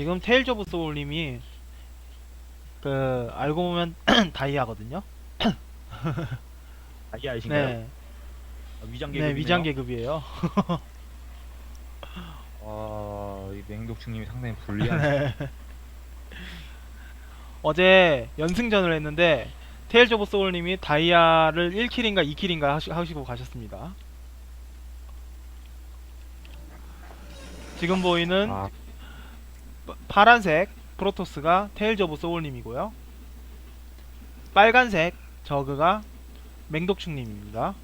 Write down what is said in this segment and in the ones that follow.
지금 테일즈 오브 소울님이 그 알고 보면 다이아거든요. 아기 아이신가요? 네, 아, 위장 네 계급. 위장 계급이에요. 아, 이 맹독충님이 상당히 불리한. 네. 어제 연승전을 했는데 테일즈 오브 소울님이 다이아를 1킬인가 2킬인가 하시, 하시고 가셨습니다. 지금 보이는 아, 파- 파란색 프로토스가 테일즈 오브 소울님이고요. 빨간색 저그가 맹독충님입니다.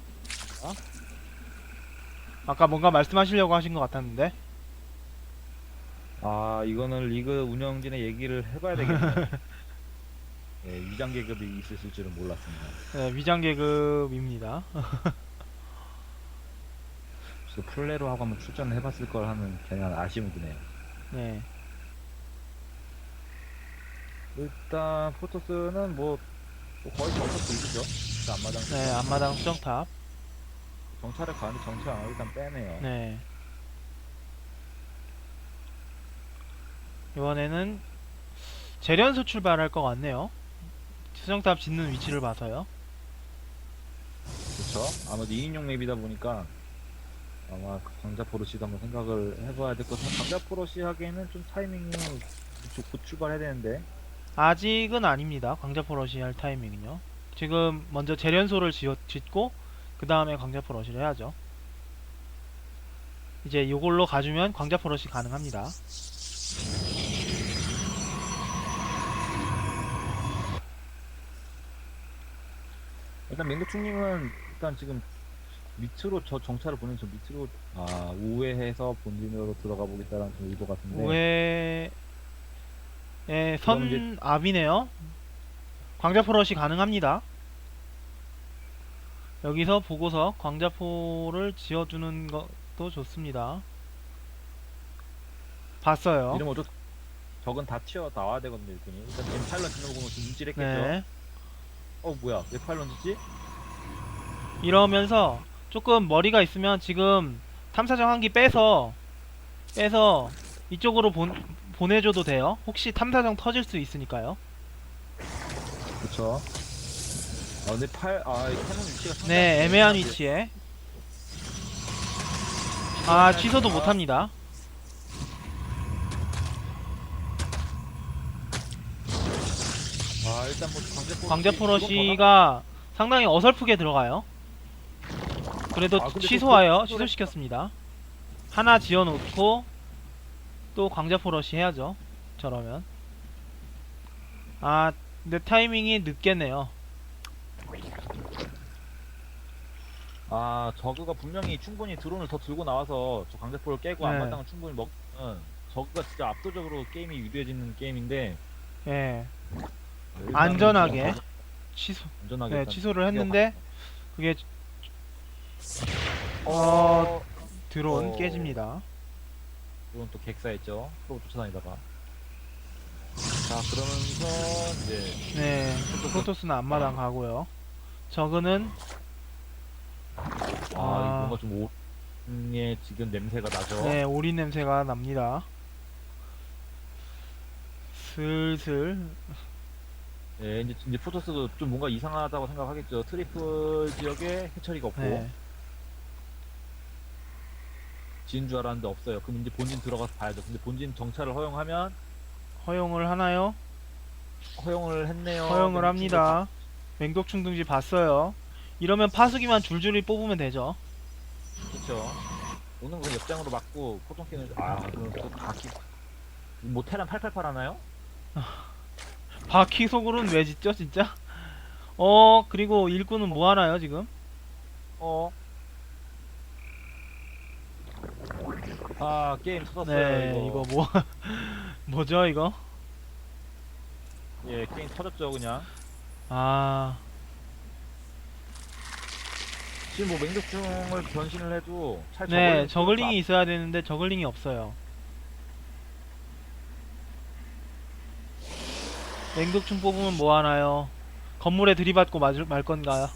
아까 뭔가 말씀하시려고 하신 것 같았는데 아, 이거는 리그 운영진의 얘기를 해봐야 되겠네요. 예, 위장 계급이 있으실 줄은 몰랐습니다. 네, 위장 계급입니다. 그래서 플레로 하고 한번 출전을 해봤을 걸 하는 괜한 아쉬움이 드네요. 네, 일단 포토스는 뭐, 뭐 거의 정찰 들리죠. 일단 앞마당 네 앞마당 수정탑. 정찰을 가는데 정찰 안 하고 일단 빼네요. 네. 이번에는 재련소 출발할 것 같네요. 수정탑 짓는 위치를 봐서요. 그렇죠. 아무래도 2인용 맵이다 보니까 아마 그 강자 포르시도 한번 생각을 해봐야 될 것 같아요. 강자 포르시 하기에는 좀 타이밍이 좋고 출발해야 되는데 아직은 아닙니다. 광자포 러시 할 타이밍은요. 지금 먼저 재련소를 지어, 짓고 그 다음에 광자포 러시를 해야죠. 이제 요걸로 가주면 광자포 러시 가능합니다. 일단 맹독충님은 일단 지금 밑으로 저 정찰을 보낸 저 밑으로 아 우회해서 본진으로 들어가 보겠다라는 좀 의도 같은데 우회 의 네. 그럼 선 압이네요. 광자포러시 가능합니다. 여기서 보고서 광자포를 지어주는 것도 좋습니다. 봤어요. 이러면 어쩌 적은 다 튀어 나와야 되거든요 일꾼이 일단 파일럿 짓는 거 보면 좀 움찔했겠죠 네. 어 뭐야 왜 파일럿 짓지? 이러면서 조금 머리가 있으면 지금 탐사정 한기 빼서 빼서 이쪽으로 본, 보내줘도 돼요. 혹시 탐사정 터질 수 있으니까요. 그쵸 아 근데 팔.. 아 이 캐논 위치가 상당히 네, 애매한 애매한데. 위치에. 아, 취소도 못합니다. 아 일단 뭐 광자포 광자포러시가 상당히 어설프게 들어가요. 그래도 아, 근데 취소하여 그- 취소시켰습니다. 하나 지어놓고 또 광자포러시 해야죠. 저러면. 아, 근데 타이밍이 늦겠네요. 아 저그가 분명히 충분히 드론을 더 들고 나와서 저 강자포를 깨고 네. 앞마당을 충분히 먹으면 저그가 진짜 압도적으로 게임이 유리해지는 게임인데 예, 일단은 안전하게 취소. 안전하게 네, 취소를 했는데 그게 어, 어, 드론 어. 깨집니다. 이건 또 객사했죠. 프로 쫓아다니다가. 자 그러면서 이제 네, 프로토스는 앞마당 가고요. 저그는 아, 아. 이 뭔가 좀 오의 지금 냄새가 나죠? 네, 오리 냄새가 납니다. 슬슬. 네, 이제 이제 포토스도 좀 뭔가 이상하다고 생각하겠죠. 트리플 지역에 해처리가 없고. 네, 지은 줄 알았는데 없어요 그럼 이제 본진 들어가서 봐야죠 근데 본진 정찰을 허용하면 허용을 하나요? 허용을 했네요 허용을 합니다. 맹독충 둥지 봤어요. 이러면 파수기만 줄줄이 뽑으면 되죠. 그렇죠. 오는 거 옆장으로 맞고 포ton키는 아 그럼 또 바퀴 뭐 테란 888 하나요? 바퀴 속으로는 왜 짓죠, 진짜? 어, 그리고 일꾼은 뭐 하나요, 지금? 어. 아 게임 터졌어요 네, 이거. 이거 뭐 뭐죠, 이거? 예 게임 터졌죠 그냥. 아, 지금 뭐 맹독충을 변신을 해도 잘 네, 저글링 저글링이 있어야 되는데 저글링이 없어요. 맹독충 뽑으면 뭐 하나요? 건물에 들이받고 말, 말 건가요?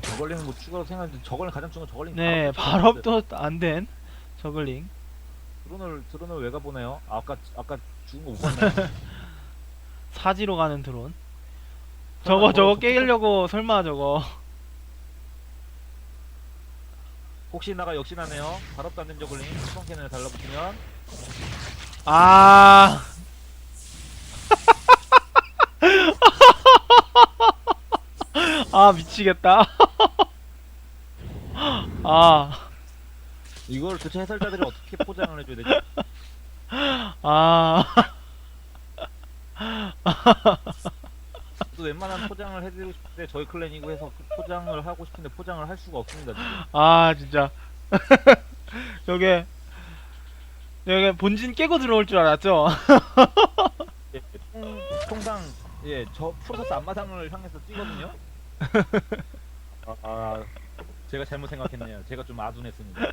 좀 저걸링 뭐 추가로 생각했는데 저걸링 가장 중요한 저걸링 네, 발업도 안 된 저글링. 드론을 드론을 왜 가 보네요 아, 아까 아까 죽은 거못 봤네 사지로 가는 드론. 저거 저거 깨려고 설마 저거. 혹시 나가 역시나네요 발업도 안 된 저걸링 수성캔을 달라붙으면 아. 아 미치겠다. 아. 이걸 도대체 해설자들이 어떻게 포장을 해줘야 되지? 아. 또 웬만한 포장을 해드리고 싶은데 저희 클랜이고 해서 포장을 하고 싶은데 포장을 할 수가 없습니다 지금 아 진짜 저게 저게 본진 깨고 들어올 줄 알았죠? 예, 통, 통상 예 저 프로세스 앞마당을 향해서 뛰거든요 아, 아 제가 잘못 생각했네요. 제가 좀 아둔했습니다.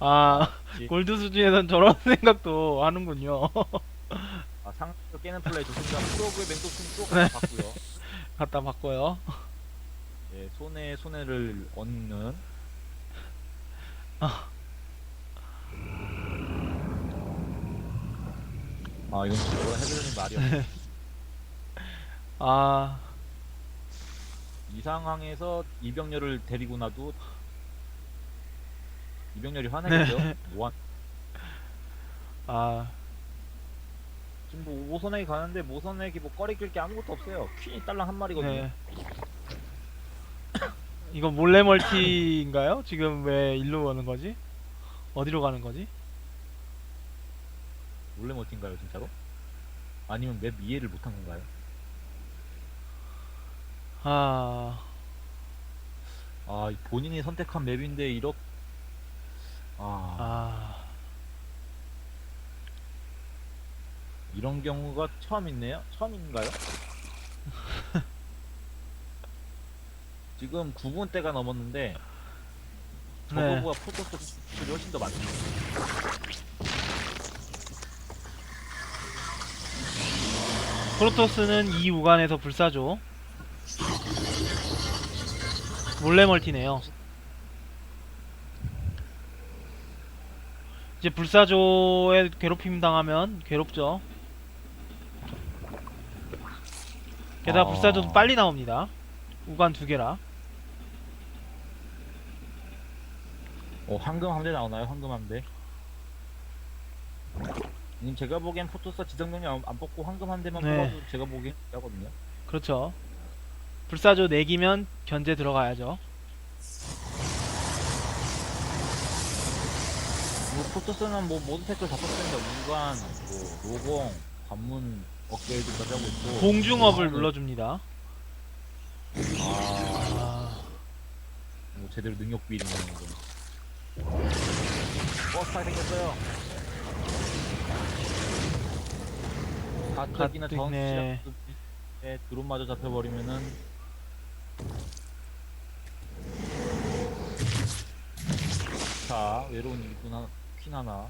아 예. 골드 수준에선 저런 생각도 하는군요. 아 상대로 깨는 플레이 좋습니다. 프로그의 맹독충 또 네. 봤고요. 갖다 바꿔요. 예, 손에 손해를 얻는. 아. 아 이건 뭐라 해드리는 말이 없네. 아 이 상황에서 이병렬을 데리고 나도 이병렬이 화내겠죠? 뭐한 아, 지금 뭐 모선액이 가는데 모선액이 뭐 꺼리낄 게 아무것도 없어요. 퀸이 딸랑 한 마리거든요. 네. 이거 몰래 멀티인가요? 지금 왜 일로 오는 거지? 어디로 가는 거지? 원래 멋진가요, 진짜로? 아니면 맵 이해를 못한 건가요? 아, 아, 이 본인이 선택한 맵인데 이렇게 아, 아, 이런 경우가 처음 있네요. 처음인가요? 지금 9분 때가 넘었는데 네. 저거보다 포토스들이 훨씬 더 많습니다. 프로토스는 이 구간에서 불사조. 몰래 멀티네요. 이제 불사조에 괴롭힘 당하면 괴롭죠. 게다가 아. 불사조도 빨리 나옵니다. 우간 두 개라. 어, 황금 함대 나오나요? 황금 함대? 님 제가 보기엔 포토스 지정명이 안, 안 뽑고 황금 함대만 네. 뽑아도 제가 보기엔 하거든요. 그렇죠. 불사조 4기면 견제 들어가야죠. 뭐 포토스는 뭐 모든 태클 다 썼는데 우간, 뭐 로공, 관문 업그레이드까지 하고 있고 공중업을 아, 눌러줍니다. 아, 아, 뭐 제대로 능력 비리는 거. 버스 타게 생겼어요. 가뜩이나 가뜩, 전 네. 시작에 드론마저 잡혀버리면은 자 외로운 일꾼 하나 퀸 하나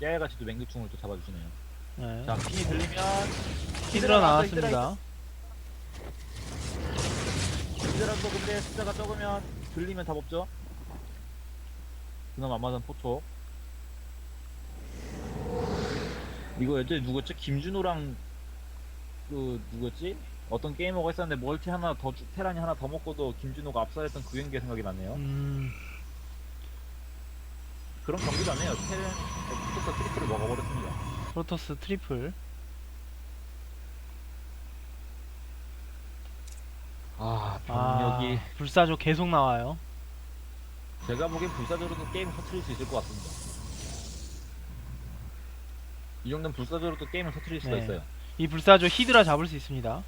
깨알같이 또 맹구충을 또 잡아주시네요 네. 자 퀸이 들리면 히드라 나왔습니다. 이제라도 근데 숫자가 적으면 들리면 답 없죠? 그나마 안 맞은 포토 이거 예전에 누구였지? 김준호랑 그 누구였지? 어떤 게이머가 했었는데 멀티 하나 더 주- 테란이 하나 더 먹고도 김준호가 압살했던 그 경기가 생각이 나네요 음, 그런 경기도 안 해요 테란 포토가 트리플을 먹어버렸습니다 프로토스 트리플. 아 아, 병력이 불사조 계속 나와요. 제가 보기엔 불사조로도 게임 터트릴 수 있을 것 같습니다 이 정도면 불사조로도 게임을 터트릴 수가 네. 있어요 이 불사조 히드라 잡을 수 있습니다.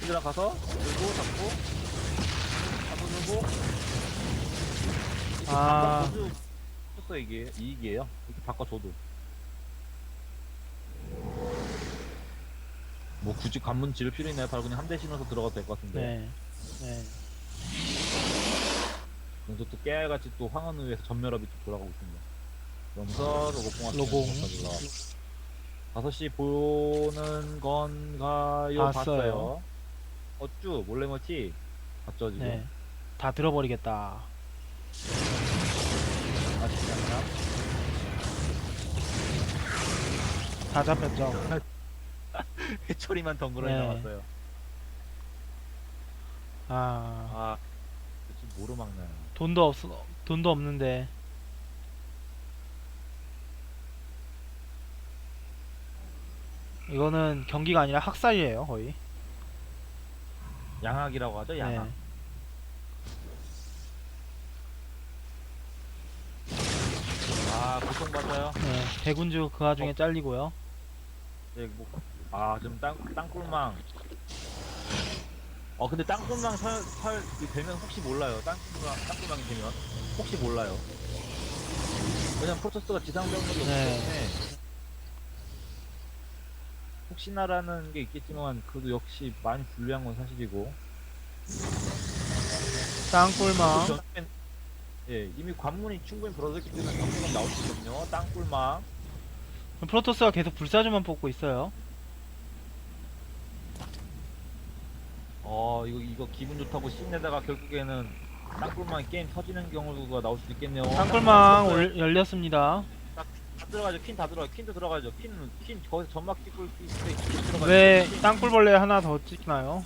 히드라 가서 들고 잡고 이렇게 아. 바꿔줘도 었어 이게 이익이에요 이렇게 바꿔줘도 뭐 굳이 관문 지를 필요 있나요? 바로 그냥 한 대 신어서 들어가도 될 것 같은데 네. 네. 그래서 또 깨알같이 또 황혼을 위해서 전멸업이 또 돌아가고 있습니다 그러면서 로고공학 로공. 5시 보는 건가요? 봤어요. 봤어요. 어쭈 몰래 멀티 봤죠 지금? 네. 다 들어버리겠다. 않나? 다 잡혔죠. 해처리만 덩그러니 네. 남았어요. 아, 아, 지금 뭐로 막나요? 돈도 없, 돈도 없는데. 이거는 경기가 아니라 학살이에요, 거의. 양악이라고 하죠, 양악. 네. 아, 고통받아요. 네. 대군주 그 와중에 어. 잘리고요. 네, 뭐, 아, 지금 땅, 땅굴망. 어, 근데 땅굴망 설, 설, 그 되면 혹시 몰라요. 땅굴망, 땅굴망이 되면. 혹시 몰라요. 왜냐면 프로토스가 지상 병력이 없기 네. 때문에. 혹시나라는 게 있겠지만, 그래도 역시 많이 불리한 건 사실이고. 땅굴망. 저는- 예, 이미 관문이 충분히 벌어졌기 때문에 경기가 나올 수 있거든요. 땅굴망. 프로토스가 계속 불사조만 뽑고 있어요. 어 이거 이거 기분 좋다고 씬내다가 결국에는 땅굴망 게임 터지는 경우가 나올 수도 있겠네요. 땅굴망 올- 열렸습니다. 다 들어가죠. 퀸 다 들어가요. 퀸도 들어가죠. 퀸, 퀸 거기서 점막 찍고 있을 때 퀸 들어가죠. 왜 퀸. 땅굴벌레 하나 더 찍나요?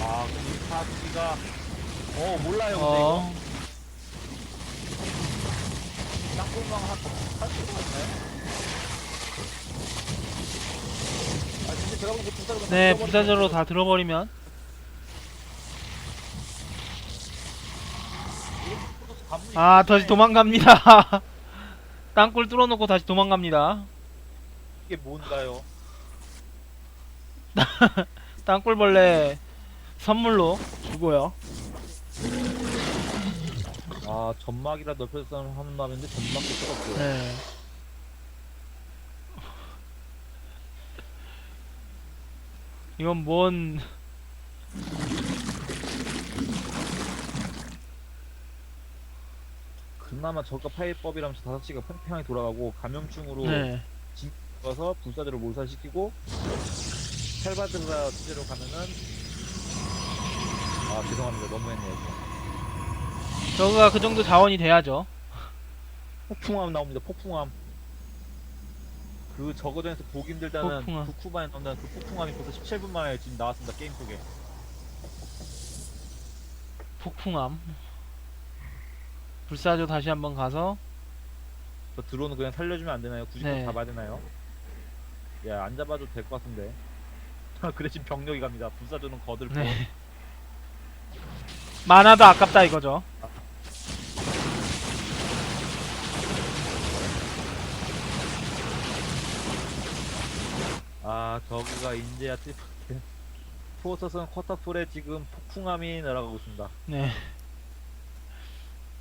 아 그럼 이 사두기가 어 몰라요. 근데 어, 이거 땅굴망 한할 수가 있나요? 아 근데 제가 보기엔 불사조가 네, 다 불사조로 다 들어버리면. 프로토스 관문이 아, 다시 도망갑니다. 땅굴 뚫어놓고 다시 도망갑니다. 이게 뭔가요? 땅굴벌레 선물로 주고요. 아 점막이라 넓혀서 하는 마음인데 점막도 뜨겁고요. 네. 이건 뭔 그나마 저가 파일법이라면서 5시가 팽팽하게 돌아가고 감염충으로 네. 가서 불사조를 몰살시키고 헬바드라 주제로 가면은 아 죄송합니다 너무했네요 저거가 그 정도 자원이 돼야죠. 폭풍함 나옵니다 폭풍함 그 저거전에서 보기 힘들다는 폭풍함. 북후반에 나온다는 그 폭풍함이 벌써 17분 만에 지금 나왔습니다 게임 속에 폭풍함. 불사조 다시 한번 가서 저 드론은 그냥 살려주면 안 되나요? 굳이 네. 네. 잡아야 되나요? 야 안 잡아도 될 것 같은데 그 대신 병력이 갑니다 불사조는 거들고 네. 많아도 아깝다 이거죠. 아 저기가 인제야 트리플 프로토스는 쿼터풀에 지금 폭풍함이 날아가고 있습니다 네.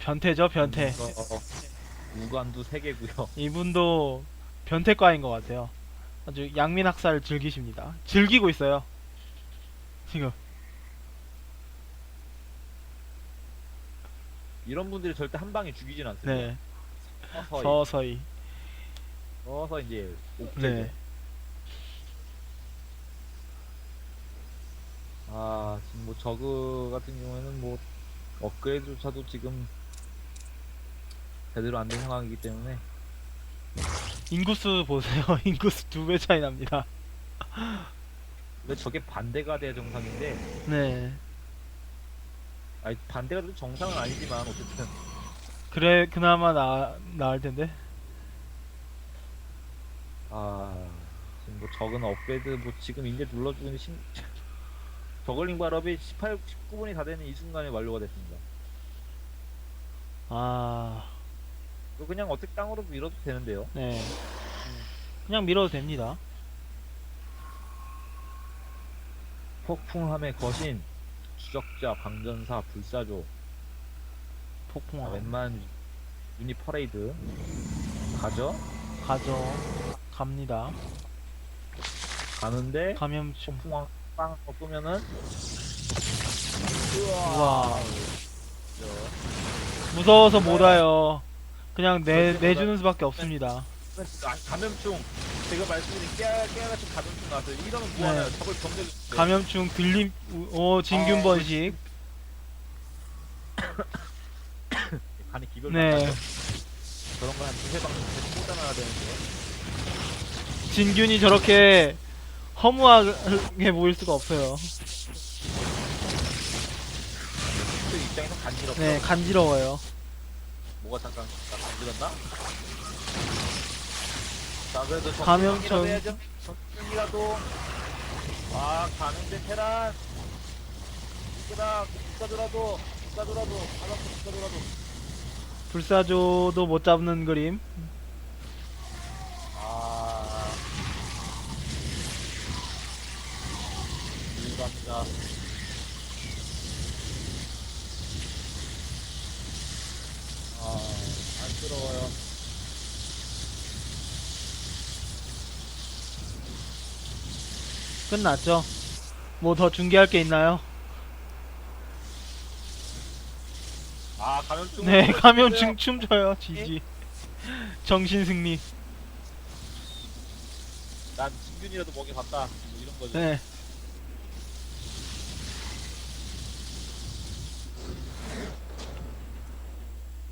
변태죠, 변태. 어, 어, 무관도 3개고요 이분도 변태과인 것 같아요. 아주 양민 학살을 즐기십니다. 즐기고 있어요. 지금. 이런 분들이 절대 한 방에 죽이진 않습니다 네. 서서히 서서히. 서서 이제 옥죄죠 네. 아 지금 뭐 저그 같은 경우에는 뭐 업그레이드조차도 지금 제대로 안 된 상황이기 때문에 인구수 보세요. 인구수 두 배 차이 납니다. 왜 저게 반대가 돼야 정상인데 네. 아니 반대가 돼도 정상은 아니지만 어쨌든 그래, 그나마 나, 나을 텐데. 아 지금 뭐 적은 업그레이드 뭐 지금 이제 눌러주고 있는 신... 저글링 발업이 18, 19분이 다 되는 이 순간에 완료가 됐습니다 아, 이거 그냥 어떻게 땅으로 밀어도 되는데요 네. 그냥 밀어도 됩니다. 폭풍함의 거신 추적자, 방전사, 불사조 아, 폭풍함. 웬만한 유니 퍼레이드 가죠? 가죠. 갑니다. 가는데 감염충. 폭풍함 빵 쏘면은 우와. 그죠? 무서워서 못 와요. 그냥 내 내주는 수밖에 없습니다. 아, 감염충 제가 말씀드린 깨 깨같이 감염충 나왔어요. 이러면 뭐 하나요? 네. 적을 병력 감염충 들림 오 진균 아, 번식. 간이 기별 네. 저런 거한 두세 방 계속 꽂아놔야 되는데. 진균이 저렇게 허무하게 보일 수가 없어요. 그 입장에서 간지럽죠. 네, 간지러워요. 뭐가 잠깐 나 간지럽나? 자 그래도 감염청. 정신이라도 해야죠. 정신이라도 아 가는데 테란 이거다 국가더라도 국가더라도 하나 국가더라도 불사조도 못 잡는 그림. 아 일갑니다. 안쓰러워요. 끝났죠? 뭐 더 중계할 게 있나요? 아 감염증. 네, 감염증 춤춰요, 지지. 정신 승리. 난 진균이라도 먹여 봤다. 뭐 이런 거죠. 네.